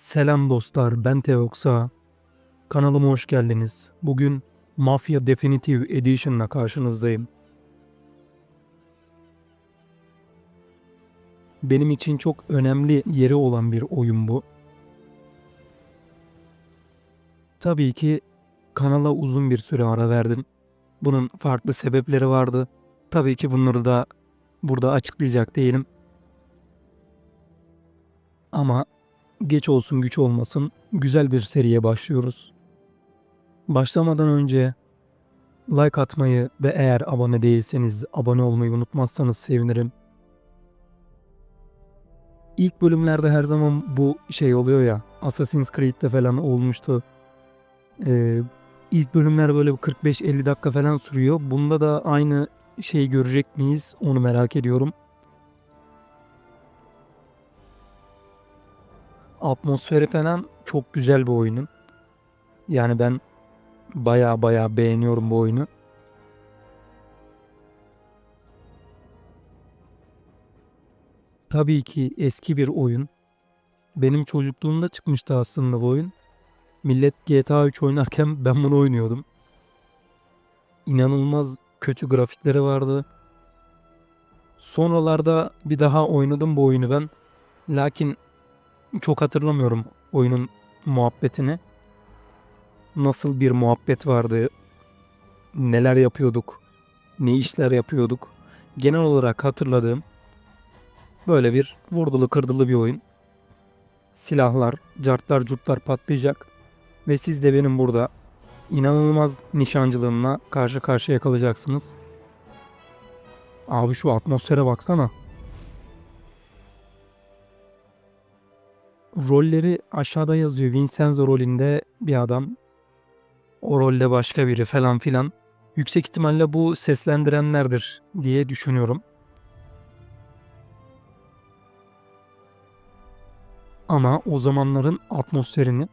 Selam dostlar, ben Teoksa. Kanalıma hoş geldiniz. Bugün Mafia Definitive Edition'la karşınızdayım. Benim için çok önemli yeri olan bir oyun bu. Tabii ki kanala uzun bir süre ara verdim. Bunun farklı sebepleri vardı. Tabii ki bunları da burada açıklayacak değilim. Ama geç olsun güç olmasın güzel bir seriye başlıyoruz. Başlamadan önce like atmayı ve eğer abone değilseniz abone olmayı unutmazsanız sevinirim. İlk bölümlerde her zaman bu şey oluyor ya Assassin's Creed'de falan olmuştu. Ee, ilk bölümler böyle 45-50 dakika falan sürüyor. Bunda da aynı şeyi görecek miyiz onu merak ediyorum. Atmosferi falan çok güzel bir oyunun. Yani ben baya baya beğeniyorum bu oyunu. Tabii ki eski bir oyun. Benim çocukluğumda çıkmıştı aslında bu oyun. Millet GTA 3 oynarken ben bunu oynuyordum. İnanılmaz kötü grafikleri vardı. Sonralarda bir daha oynadım bu oyunu ben. Lakin çok hatırlamıyorum oyunun muhabbetini. Nasıl bir muhabbet vardı? Neler yapıyorduk? Ne işler yapıyorduk? Genel olarak hatırladığım böyle bir vurdulu kırdılı bir oyun. Silahlar, cartlar, curtlar patlayacak ve siz de benim burada inanılmaz nişancılığımla karşı karşıya kalacaksınız. Abi şu atmosfere baksana. Rolleri aşağıda yazıyor. Vincenzo rolünde bir adam. O rolde başka biri falan filan. Yüksek ihtimalle bu seslendirenlerdir diye düşünüyorum. Ama o zamanların atmosferini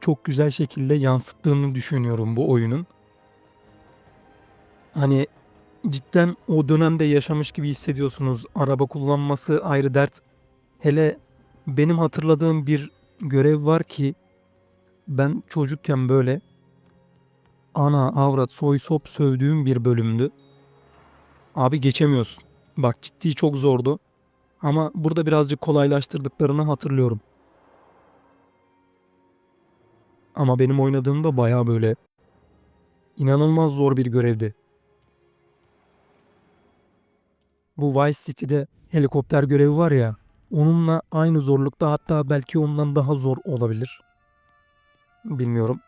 çok güzel şekilde yansıttığını düşünüyorum bu oyunun. Hani cidden o dönemde yaşamış gibi hissediyorsunuz. Araba kullanması ayrı dert. Hele benim hatırladığım bir görev var ki ben çocukken böyle ana avrat soy sop sövdüğüm bir bölümdü. Abi geçemiyorsun. Bak ciddi çok zordu. Ama burada birazcık kolaylaştırdıklarını hatırlıyorum. Ama benim oynadığımda baya böyle inanılmaz zor bir görevdi. Bu Vice City'de helikopter görevi var ya onunla aynı zorlukta hatta belki ondan daha zor olabilir. Bilmiyorum.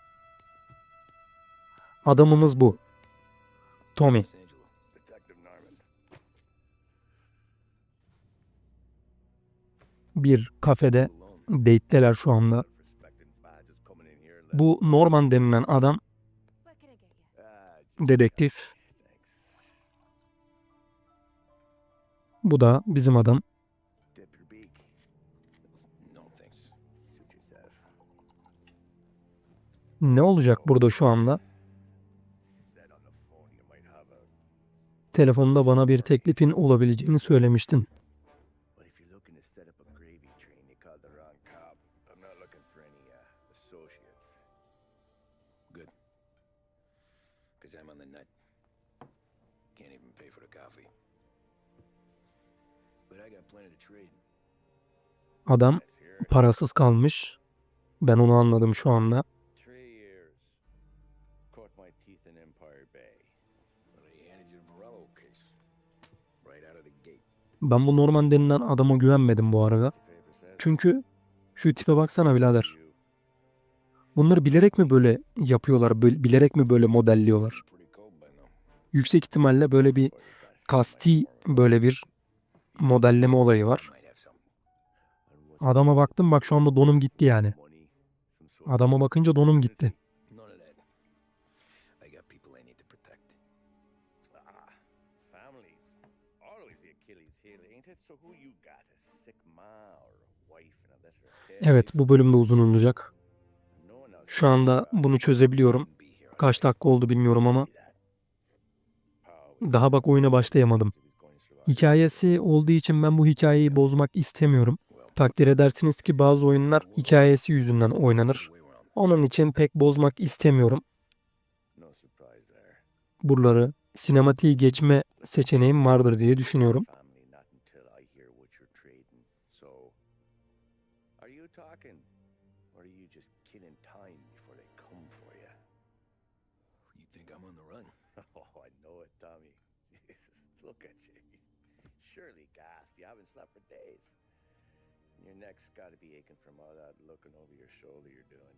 Adamımız bu. Tommy. Bir kafede Alone. date'teler şu anda. Bu Norman denilen adam dedektif. Bu da bizim adam. Even pay for the coffee. But I got plenty to trade. Adam parasız kalmış. Ben onu anladım şu anda. Caught my teeth in Empire Bay. Well, they handed you the Morello case. Right out of the gate. Ben bu Norman denilen adama güvenmedim bu arada. Çünkü şu tipe baksana birader. Bunları bilerek mi böyle yapıyorlar? Bilerek mi böyle modelliyorlar? Yüksek ihtimalle böyle bir kasti böyle bir modelleme olayı var. Adama baktım bak şu anda donum gitti yani. Adama bakınca donum gitti. Evet bu bölümde uzun olacak. Şu anda bunu çözebiliyorum. Kaç dakika oldu bilmiyorum ama daha bak oyuna başlayamadım. Hikayesi olduğu için ben bu hikayeyi bozmak istemiyorum. Takdir edersiniz ki bazı oyunlar hikayesi yüzünden oynanır. Onun için pek bozmak istemiyorum. Buraları sinematiği geçme seçeneğim vardır diye düşünüyorum. Got to be aching from all that looking over your shoulder you're doing.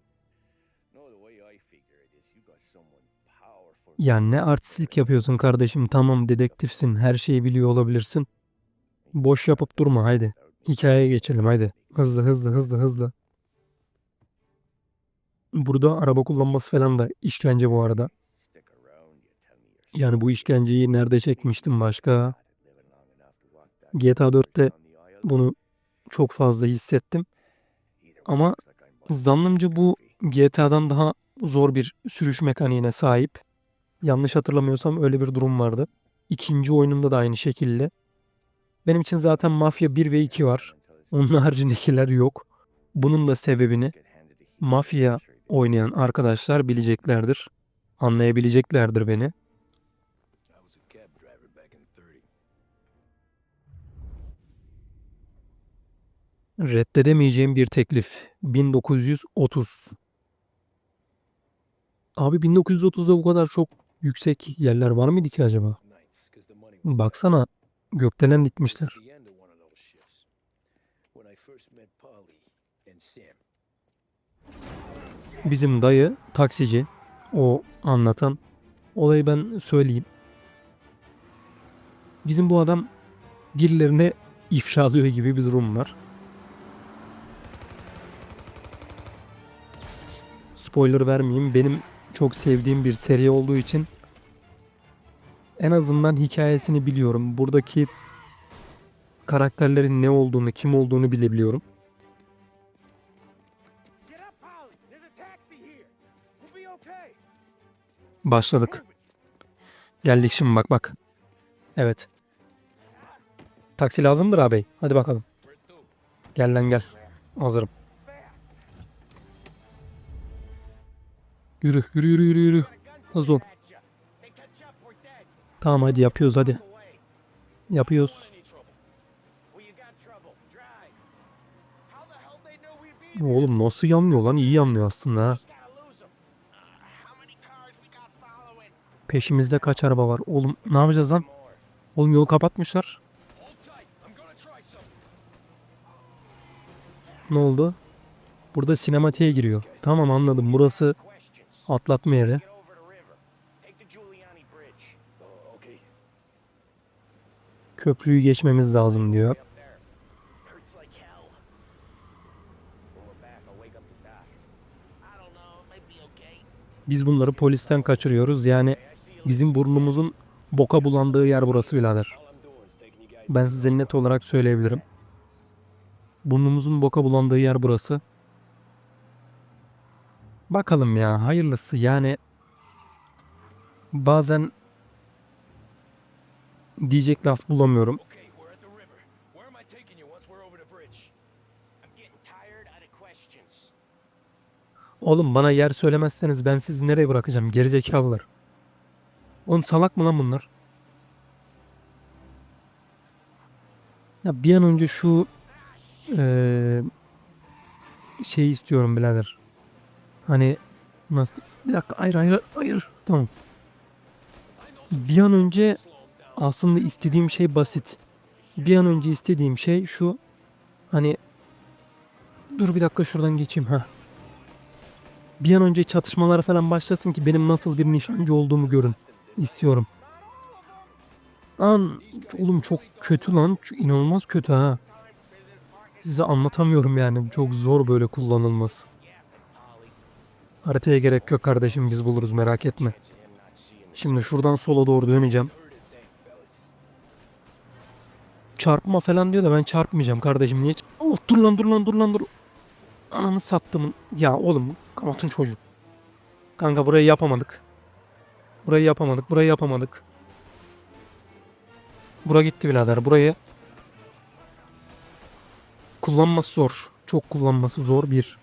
No, the way I figure it is, you got someone powerful. Ya ne artistlik yapıyorsun kardeşim tamam dedektifsin her şeyi biliyor olabilirsin. Boş yapıp durma haydi. Hikayeye geçelim haydi. Hızlı hızlı hızlı hızlı. Burada araba kullanması falan da işkence bu arada. Yani bu işkenceyi nerede çekmiştim başka? GTA 4'te on the aisle. bunu çok fazla hissettim. Ama zannımca bu. GTA'dan daha zor bir sürüş mekaniğine sahip. Yanlış hatırlamıyorsam öyle bir durum vardı. İkinci oyunumda da aynı şekilde. Benim için zaten Mafya 1 ve 2 var. Onun haricindekiler yok. Bunun da sebebini Mafya in. oynayan arkadaşlar bileceklerdir. Anlayabileceklerdir beni. Reddedemeyeceğim bir teklif. 1930. Abi 1930'da bu kadar çok yüksek yerler var mıydı ki acaba? Baksana gökdelen dikmişler. Bizim dayı taksici. O anlatan. Olayı ben söyleyeyim. Bizim bu adam birilerine ifşalıyor gibi bir durum var. Spoiler vermeyeyim. Benim çok sevdiğim bir seri olduğu için en azından hikayesini biliyorum. Buradaki karakterlerin ne olduğunu, kim olduğunu bilebiliyorum. Başladık. Geldik şimdi bak bak. Evet. Taksi lazımdır ağabey. Hadi bakalım. Gel lan gel. Hazırım. Yürü yürü yürü yürü yürü. Hızlı ol. Tamam hadi yapıyoruz hadi. Yapıyoruz. Oğlum nasıl yanmıyor lan? İyi yanmıyor aslında. Peşimizde kaç araba var? Oğlum ne yapacağız lan? Oğlum yolu kapatmışlar. Ne oldu? Burada sinematiğe giriyor. Tamam anladım. Burası atlatma yeri. Oh, okay. Köprüyü geçmemiz lazım diyor. Biz bunları polisten kaçırıyoruz. Yani bizim burnumuzun boka bulandığı yer burası birader. Ben size net olarak söyleyebilirim. Burnumuzun boka bulandığı yer burası. Bakalım ya hayırlısı yani bazen diyecek laf bulamıyorum. Oğlum bana yer söylemezseniz ben sizi nereye bırakacağım gerizekalılar. Oğlum salak mı lan bunlar? Ya bir an önce şu eee şey istiyorum birader. Hani nasıl? Bir dakika hayır hayır hayır. Tamam. Bir an önce aslında istediğim şey basit. Bir an önce istediğim şey şu. Hani dur bir dakika şuradan geçeyim ha. Bir an önce çatışmalar falan başlasın ki benim nasıl bir nişancı olduğumu görün. İstiyorum. Lan oğlum çok kötü lan. İnanılmaz kötü ha. Size anlatamıyorum yani. Çok zor böyle kullanılması. Haritaya gerek yok kardeşim biz buluruz merak etme. Şimdi şuradan sola doğru döneceğim. Çarpma falan diyor da ben çarpmayacağım kardeşim. Niye? Oh dur lan dur lan dur lan dur. Ananı sattım. Ya oğlum kamatın çocuk. Kanka burayı yapamadık. Burayı yapamadık. Burayı yapamadık. Bura gitti birader. Burayı kullanması zor. Çok kullanması zor bir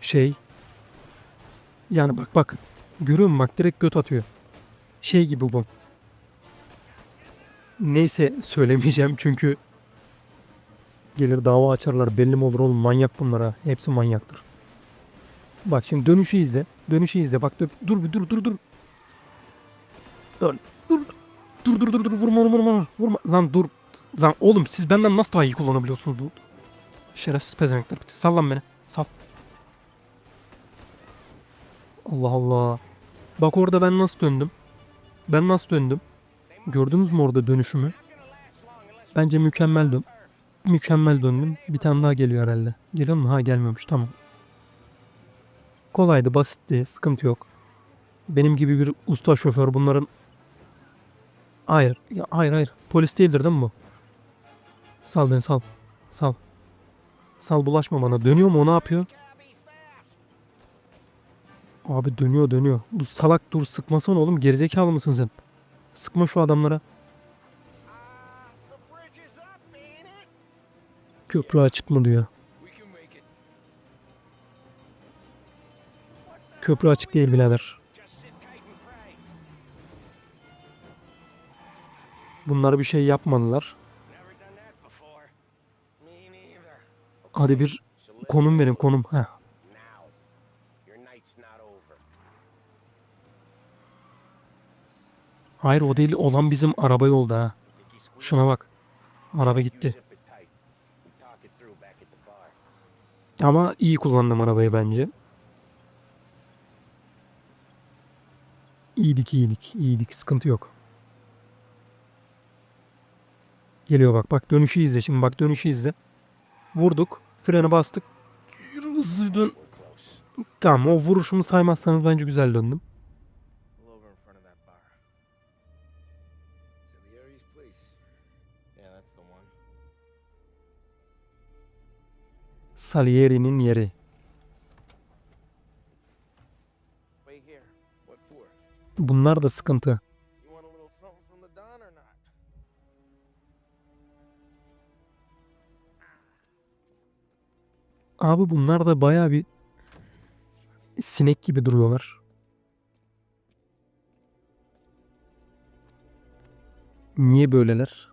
şey. Yani bak bak. Görüyor musun bak direkt göt atıyor. Şey gibi bu. Neyse söylemeyeceğim çünkü gelir dava açarlar belli mi olur oğlum manyak bunlara. Hepsi manyaktır. Bak şimdi dönüşü izle. Dönüşü izle. Bak dur dur dur dur dur. Dur dur dur dur dur dur vurma vurma vurma vurma lan dur lan oğlum siz benden nasıl daha iyi kullanabiliyorsunuz bu şerefsiz pezevenkler sal lan beni sal Allah Allah bak orada ben nasıl döndüm ben nasıl döndüm gördünüz mü orada dönüşümü bence mükemmel dön mükemmel döndüm bir tane daha geliyor herhalde geliyor mu ha gelmiyormuş tamam kolaydı basitti sıkıntı yok benim gibi bir usta şoför bunların Hayır. Ya, hayır hayır. Polis değildir değil mi bu? Sal beni sal. Sal. Sal bulaşma bana. Dönüyor mu o ne yapıyor? Abi dönüyor dönüyor. Bu salak dur sıkmasana oğlum. Gerizekalı mısın sen? Sıkma şu adamlara. Köprü açık mı diyor. Köprü açık değil birader. Bunlar bir şey yapmadılar. Hadi bir konum verin konum. Heh. Hayır o değil olan bizim araba yolda. Şuna bak. Araba gitti. Ama iyi kullandım arabayı bence. İyiydik iyiydik. iyiydik sıkıntı yok. Geliyor bak bak dönüşü izle şimdi bak dönüşü izle. Vurduk. Frene bastık. Hızlı dön. Tamam o vuruşumu saymazsanız bence güzel döndüm. Salieri'nin yeri. Bunlar da sıkıntı. Abi bunlar da baya bir sinek gibi duruyorlar. Niye böyleler?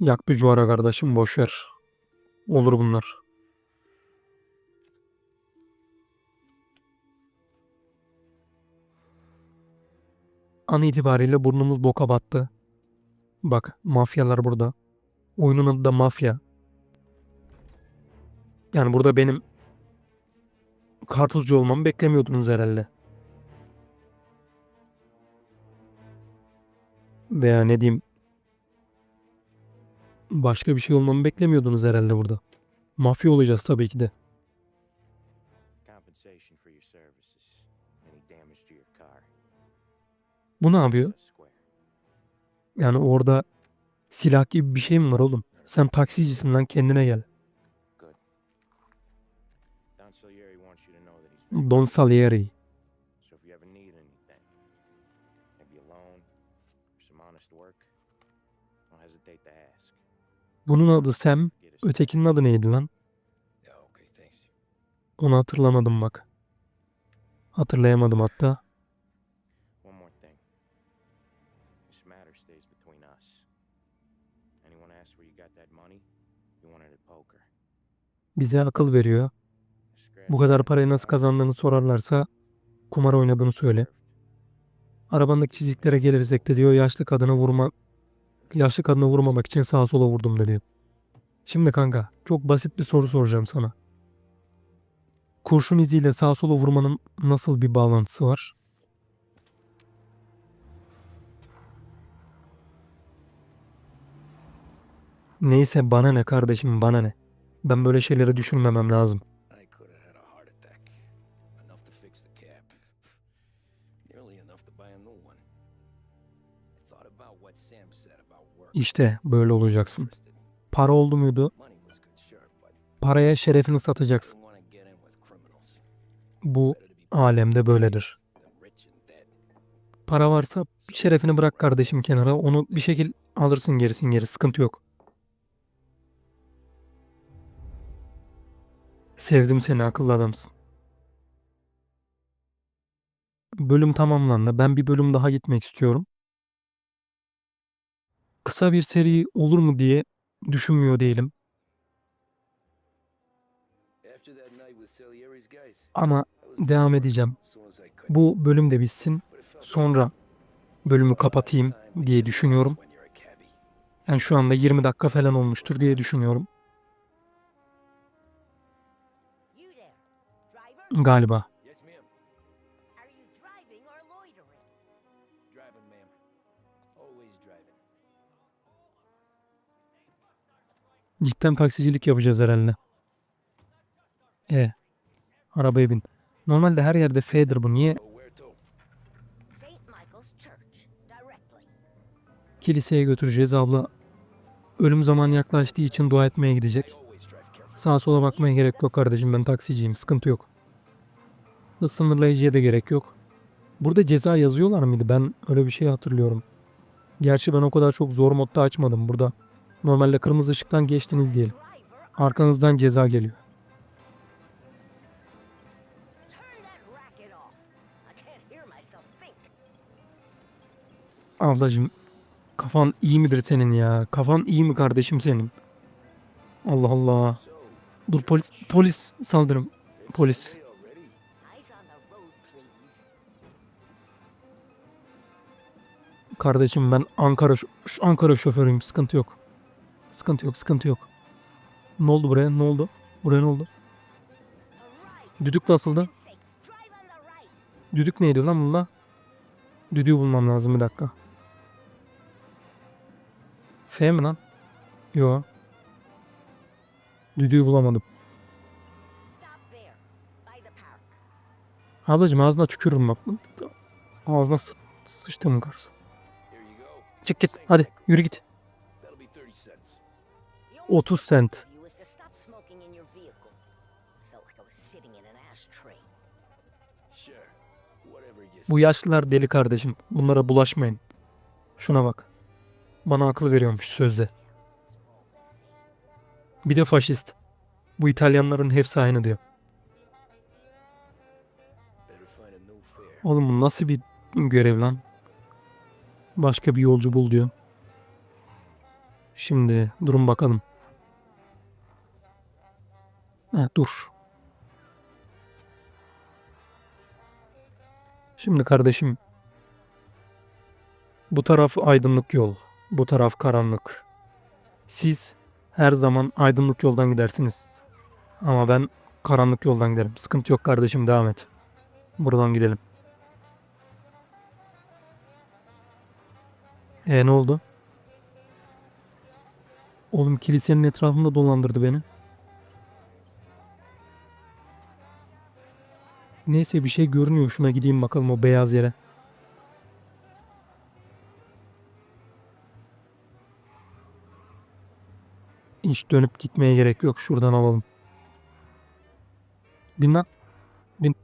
Yak bir cuvara kardeşim boş ver. Olur bunlar. An itibariyle burnumuz boka battı. Bak mafyalar burada. Oyunun adı da mafya. Yani burada benim kartuzcu olmamı beklemiyordunuz herhalde. Veya ne diyeyim başka bir şey olmamı beklemiyordunuz herhalde burada. Mafya olacağız tabii ki de. Bu ne yapıyor? Yani orada silah gibi bir şey mi var oğlum? Sen taksicisin lan kendine gel. Don Salieri Bunun adı Sam. Ötekinin adı neydi lan? Onu hatırlamadım bak. Hatırlayamadım hatta. Bize akıl veriyor. Bu kadar parayı nasıl kazandığını sorarlarsa kumar oynadığını söyle. Arabandaki çiziklere gelirsek de diyor yaşlı kadına vurma yaşlı kadına vurmamak için sağa sola vurdum dedi. Şimdi kanka çok basit bir soru soracağım sana. Kurşun iziyle sağa sola vurmanın nasıl bir bağlantısı var? Neyse bana ne kardeşim bana ne. Ben böyle şeyleri düşünmemem lazım. İşte böyle olacaksın. Para oldu muydu? Paraya şerefini satacaksın. Bu alemde böyledir. para varsa şerefini bırak kardeşim kenara. Onu bir şekil alırsın gerisin geri. Sıkıntı yok. Sevdim seni akıllı adamsın. Bölüm tamamlandı. Ben bir bölüm daha gitmek istiyorum. Kısa bir seri olur mu diye düşünmüyor değilim. Ama devam edeceğim. Bu bölüm de bitsin. Sonra bölümü kapatayım diye düşünüyorum. Yani şu anda 20 dakika falan olmuştur diye düşünüyorum. Galiba. Cidden taksicilik yapacağız herhalde. E. Arabaya bin. Normalde her yerde F'dir bu. Niye kiliseye götüreceğiz abla? Ölüm zamanı yaklaştığı için dua etmeye gidecek. Sağa sola bakmaya gerek yok kardeşim. Ben taksiciyim. Sıkıntı yok. Sınırlayıcıya da gerek yok. Burada ceza yazıyorlar mıydı? Ben öyle bir şey hatırlıyorum. Gerçi ben o kadar çok zor modda açmadım burada. Normalde kırmızı ışıktan geçtiniz diyelim. Arkanızdan ceza geliyor. Ablacım kafan iyi midir senin ya? Kafan iyi mi kardeşim senin? Allah Allah. Dur polis polis saldırım. Polis. Kardeşim ben Ankara şu Ankara şoförüyüm. Sıkıntı yok. Sıkıntı yok, sıkıntı yok. Ne oldu buraya? Ne oldu? Buraya ne oldu? Düdük nasıldı? Düdük neydi lan bunda? Düdüğü bulmam lazım bir dakika. F mi lan? Yo. Düdüğü bulamadım. Ablacım ağzına tükürürüm bak. Ağzına sı sıçtım karısı. Çık git hadi yürü git. 30 cent. thing you was to stop smoking in your vehicle. I felt like I was sitting in an ashtray. Sure. Whatever you Bu yaşlılar deli kardeşim. Bunlara bulaşmayın. Şuna bak. Bana akıl veriyormuş sözde. Bir de faşist. Bu İtalyanların hepsi aynı diyor. Oğlum bu nasıl bir görev lan? Başka bir yolcu bul diyor. Şimdi durun bakalım. Ha, dur. Şimdi kardeşim. Bu taraf aydınlık yol. Bu taraf karanlık. Siz her zaman aydınlık yoldan gidersiniz. Ama ben karanlık yoldan giderim. Sıkıntı yok kardeşim devam et. Buradan gidelim. E ne oldu? Oğlum kilisenin etrafında dolandırdı beni. Neyse bir şey görünüyor. Şuna gideyim bakalım o beyaz yere. Hiç dönüp gitmeye gerek yok. Şuradan alalım. Bin lan. Bin.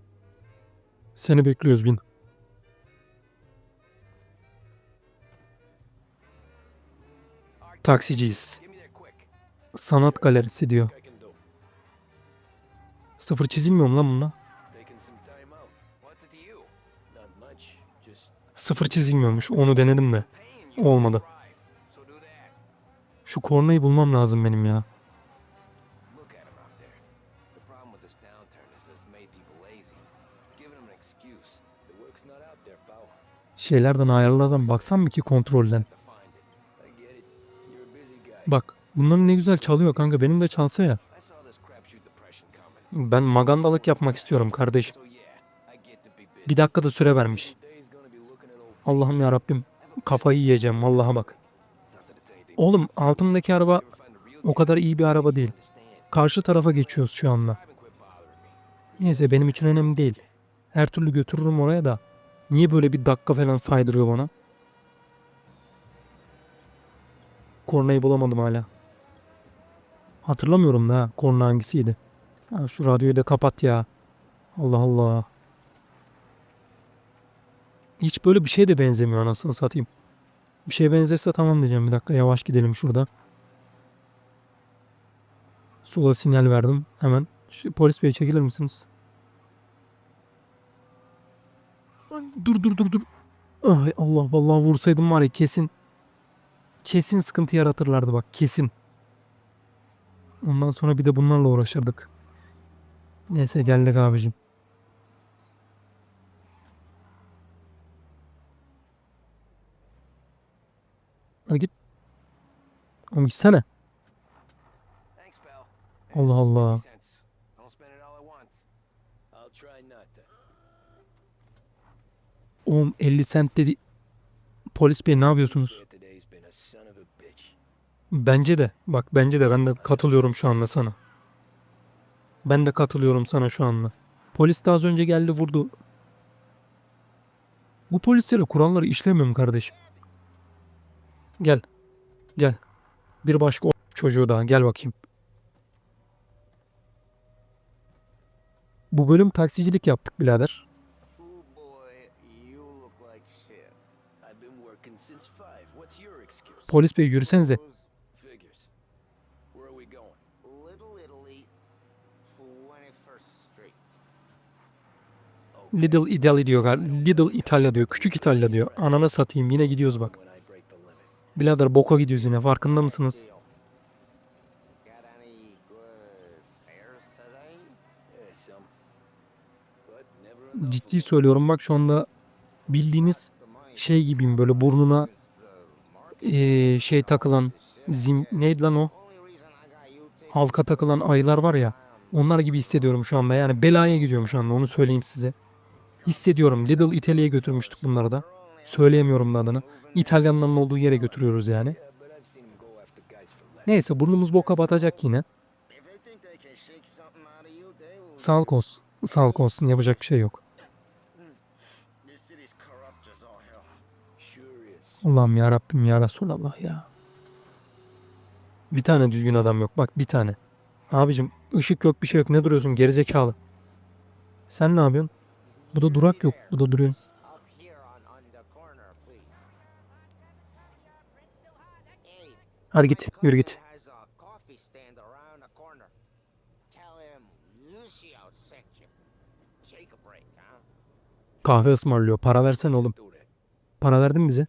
Seni bekliyoruz bin. Taksiciyiz. Sanat galerisi diyor. Sıfır çizilmiyor mu lan bunda? Sıfır çizilmiyormuş. Onu denedim de. Olmadı. Şu kornayı bulmam lazım benim ya. Şeylerden ayarlardan baksam mı ki kontrolden? Bak bunların ne güzel çalıyor kanka. Benim de çalsa ya. Ben magandalık yapmak istiyorum kardeşim. Bir dakikada süre vermiş. Allah'ım ya Rabbim. Kafayı yiyeceğim vallaha bak. Oğlum altımdaki araba o kadar iyi bir araba değil. Karşı tarafa geçiyoruz şu anda. Neyse benim için önemli değil. Her türlü götürürüm oraya da. Niye böyle bir dakika falan saydırıyor bana? Kornayı bulamadım hala. Hatırlamıyorum da korna hangisiydi. Ha, şu radyoyu da kapat ya. Allah Allah. Hiç böyle bir şeye de benzemiyor anasını satayım. Bir şeye benzese tamam diyeceğim. Bir dakika yavaş gidelim şurada. Sola sinyal verdim. Hemen. Şu, polis bey çekilir misiniz? Dur dur dur dur. Ay Allah vallahi vursaydım var ya kesin. Kesin sıkıntı yaratırlardı bak kesin. Ondan sonra bir de bunlarla uğraşırdık. Neyse geldik abicim. Hadi git. Oğlum gitsene. Thanks, pal. Allah Allah. 50 cents. Don't spend it all at once. I'll try not to. Oğlum 50 sent dedi. Polis bey ne yapıyorsunuz? Bence de. Bak bence de ben de katılıyorum şu anda sana. Ben de katılıyorum sana şu anda. Polis de az önce geldi vurdu. Bu polislere kuralları işlemiyorum kardeşim. Gel. Gel. Bir başka çocuğu daha. Gel bakayım. Bu bölüm taksicilik yaptık birader. Polis bey yürüsenize. Little Italy, 21st Street. Little Italy diyor. Little İtalya diyor. Küçük İtalya diyor. Anana satayım yine gidiyoruz bak. When I break the limit. Birader boka gidiyoruz yine farkında mısınız? Ciddi söylüyorum bak şu anda bildiğiniz şey gibiyim böyle burnuna eee, şey takılan zim neydi lan o? Halka takılan ayılar var ya onlar gibi hissediyorum şu anda yani belaya gidiyorum şu anda onu söyleyeyim size. Hissediyorum Little Italy'ye götürmüştük bunları da. Söyleyemiyorum da adını. İtalyanların olduğu yere götürüyoruz yani. Neyse burnumuz boka batacak yine. Sağlık olsun. Sağlık olsun yapacak bir şey yok. Allah'ım ya Rabbim ya Resulallah ya. Bir tane düzgün adam yok. Bak bir tane. Abicim ışık yok bir şey yok. Ne duruyorsun gerizekalı? Sen ne yapıyorsun? Bu da durak yok. Bu da duruyorsun. Take a break, huh? Kahve ısmarlıyor. Para versene oğlum. Para verdin bize?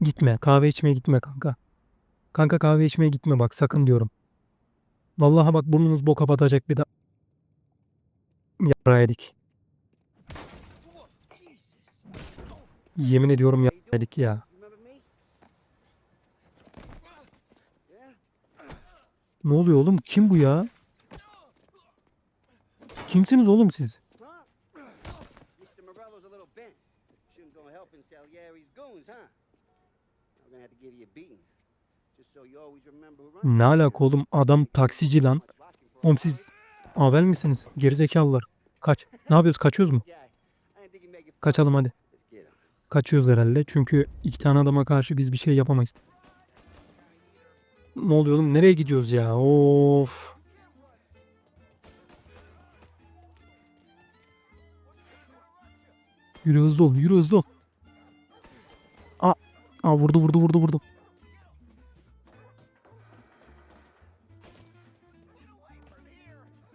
Gitme. Kahve içmeye gitme kanka. Kanka kahve içmeye gitme bak sakın diyorum. Vallahi bak burnumuz boka batacak bir daha. Yedik. Yemin ediyorum yedik ya. Ne oluyor oğlum? Kim bu ya? Kimsiniz oğlum siz? Ne alaka oğlum? Adam taksici lan. Oğlum siz avel misiniz? Gerizekalılar. Kaç. Ne yapıyoruz? Kaçıyoruz mu? Kaçalım hadi. Kaçıyoruz herhalde. Çünkü iki tane adama karşı biz bir şey yapamayız. Ne oluyor oğlum? Nereye gidiyoruz ya? Of. Yürü hızlı ol. Yürü hızlı ol. Aa, aa vurdu vurdu vurdu vurdu.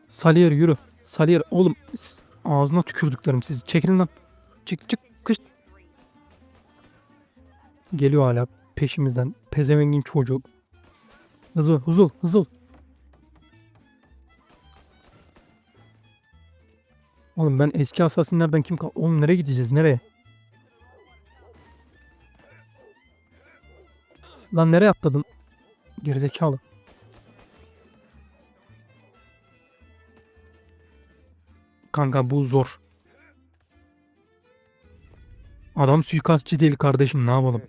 Saliyer yürü. Saliyer oğlum ağzına tükürdüklerim sizi. Çekilin lan. Çık çık. Geliyor hala peşimizden. Pezevengin çocuğu. Hızlı hızlı hızlı. Oğlum ben eski asasinlerden kim kal... Oğlum nereye gideceğiz nereye? Lan nereye atladın? Gerizekalı. Kanka bu zor. Adam suikastçı değil kardeşim ne yapalım?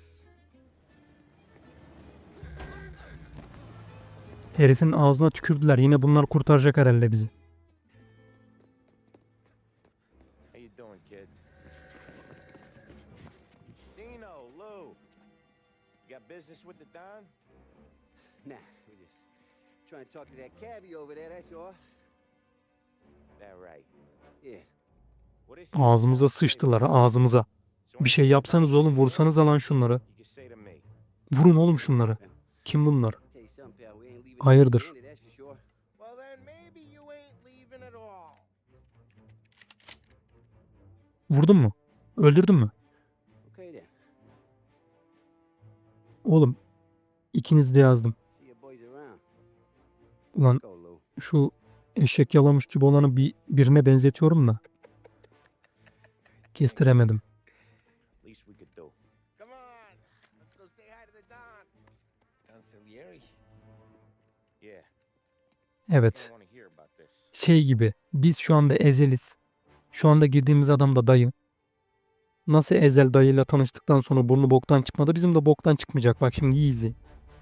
Herifin ağzına tükürdüler. Yine bunlar kurtaracak herhalde bizi. How you doing, kid? Dino, Lou. You got business with the Don? Nah, we just trying to talk to that cabbie over there, that's all. that right? Yeah. Ağzımıza sıçtılar ağzımıza. Bir şey yapsanız oğlum vursanız alan şunları. Vurun oğlum şunları. Kim bunlar? Hayırdır? Vurdun mu? Öldürdün mü? Oğlum ikiniz de yazdım. Ulan şu eşek yalamış gibi olanı bir birine benzetiyorum da. Kestiremedim. Evet. Şey gibi biz şu anda ezeliz. Şu anda girdiğimiz adam da dayı. Nasıl Ezel dayıyla tanıştıktan sonra burnu boktan çıkmadı bizim de boktan çıkmayacak. Bak şimdi iyi.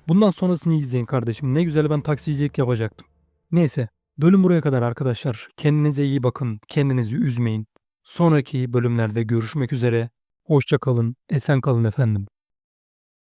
Bundan sonrasını izleyin kardeşim. Ne güzel ben taksicilik yapacaktım. Neyse bölüm buraya kadar arkadaşlar. Kendinize iyi bakın. Kendinizi üzmeyin. Sonraki bölümlerde görüşmek üzere. Hoşça kalın. Esen kalın efendim.